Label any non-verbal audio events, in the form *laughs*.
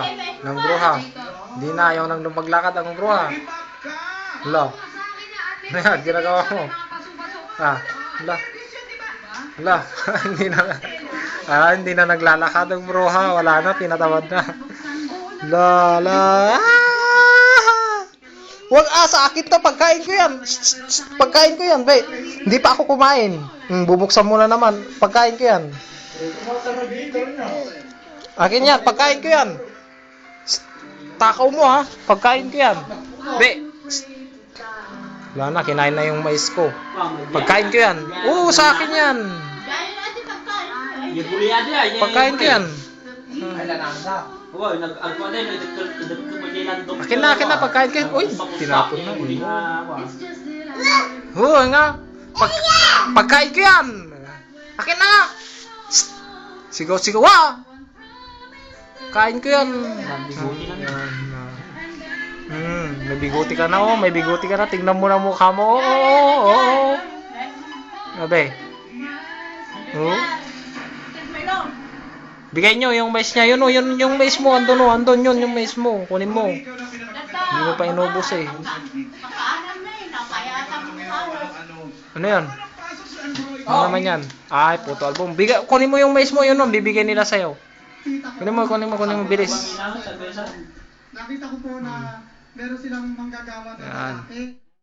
bruha. Ng bruha. Hindi na, ayaw nang maglakad ang bruha. Hala. Ano yan, ginagawa mo? Ah, hala. Hala, *laughs* hindi na. Ah, hindi na naglalakad ang bruha. Wala na, tinatawad na. La, la. Ah! Wag ah, sa akin to, pagkain ko yan. Pagkain ko yan, be. Hindi pa ako kumain. Hmm, bubuksan mo na naman. Pagkain ko yan. Akin yan, pagkain ko yan. Takaw mo ha, pagkain ko yan. Be. Wala na, kinain na yung mais ko. Pagkain ko yan. Oo, sa akin yan. Pagkain ko yan. Akin na, akin na, pagkain ko yan. Uy, tinapon na. Uy. Oo nga. Pag, pagkain ko yan. Akin na. Shh. Sigaw, sigaw. Ah! Kain ko yan. Yan, Hmm, may biguti ka na oh, may biguti ka na. Tingnan mo na mukha mo. Oo, oo, oo. Abe. Oh. Bigay nyo yung mais niya. Yun oh, yun yung mais mo. Andun oh, andun yun yung mais mo. Kunin mo. Hindi mo pa inubos eh. Ano yan? Ano naman yan? Ay, puto album. Bigay, kunin mo yung mais mo, yun oh, bibigay nila sa'yo. Kunin mo, kunin mo, kunin mo, bilis. Nakita ko po na meron silang manggagawa na Yan. lalaki.